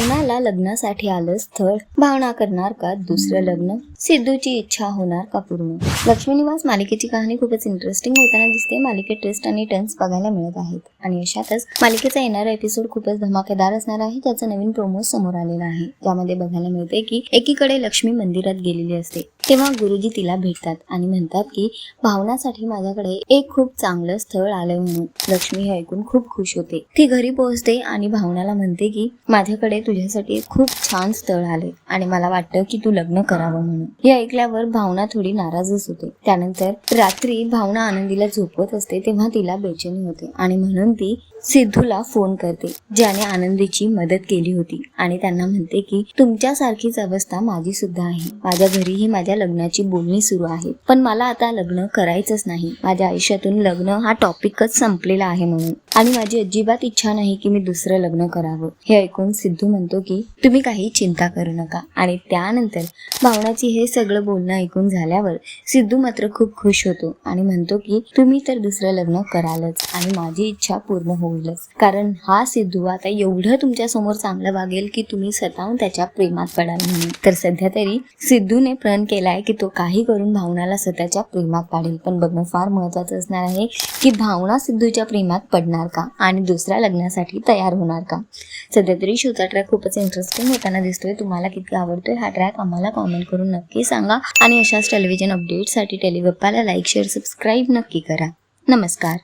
भावनाला लग्नासाठी आलं स्थळ भावना करणार का दुसरं लग्न? सिद्धूची इच्छा होणार का पूर्ण? लक्ष्मी निवास मालिकेची कहाणी खूपच इंटरेस्टिंग होताना दिसते. मालिकेत ट्विस्ट आणि टर्न्स बघायला मिळत आहेत. आणि अशातच मालिकेचा येणारा एपिसोड खूपच धमाकेदार असणार आहे. ज्याचा नवीन प्रोमो समोर आलेला आहे. ज्यामध्ये बघायला मिळते की एकीकडे लक्ष्मी मंदिरात गेलेली असते. तेव्हा गुरुजी तिला भेटतात आणि म्हणतात की भावनासाठी माझ्याकडे एक खूप चांगलं स्थळ आलंय म्हणून. लक्ष्मी हे ऐकून खूप खुश होते. ती घरी पोहोचते आणि भावनाला म्हणते की माझ्याकडे तुझ्यासाठी एक खूप छान स्थळ आले आणि मला वाटतं की तू लग्न करावं म्हणून. हे ऐकल्यावर भावना थोडी नाराजच होते. त्यानंतर रात्री भावना आनंदीला झोपवत असते तेव्हा तिला बेचैनी होते आणि म्हणून ती सिद्धूला फोन करते ज्याने आनंदीची मदत केली होती आणि त्यांना म्हणते की तुमच्यासारखीच अवस्था माझी सुद्धा आहे. माझ्या घरीही माझ्या लग्नाची बोलणी सुरू आहे. पण मला आता लग्न करायचंच नाही. माझ्या आयुष्यातून लग्न हा टॉपिकच संपलेला आहे म्हणून. आणि माझी अजिबात इच्छा नाही की मी दुसरं लग्न करावं. हे ऐकून सिद्धू म्हणतो की तुम्ही काही चिंता करू नका. आणि त्यानंतर भावनाची हे सगळं बोलणं ऐकून झाल्यावर सिद्धू मात्र खूप खुश होतो आणि म्हणतो की तुम्ही तर दुसरं लग्न करालच आणि माझी इच्छा पूर्ण होईलच. कारण हा सिद्धू आता एवढं तुमच्यासमोर चांगलं वागेल की तुम्ही स्वतःहून त्याच्या प्रेमात पडाल म्हणून. तर सध्या तरी सिद्धूने प्रण केलाय की तो काही करून भावनाला स्वतःच्या प्रेमात पाडेल. पण बघणं फार महत्वाचं असणार आहे की भावना सिद्धूच्या प्रेमात पडणार का? आणि दुसऱ्या लग्नासाठी तयार होणार का? सध्या तरी शोचा ट्रॅक खूपच इंटरेस्टिंग होताना दिसतोय. तुम्हाला किती आवडतोय हा ट्रॅक आम्हाला कॉमेंट करून नक्की सांगा. आणि अशाच टेलिव्हिजन अपडेटसाठी टेलिगप्पाला लाईक शेअर सबस्क्राईब नक्की करा. नमस्कार.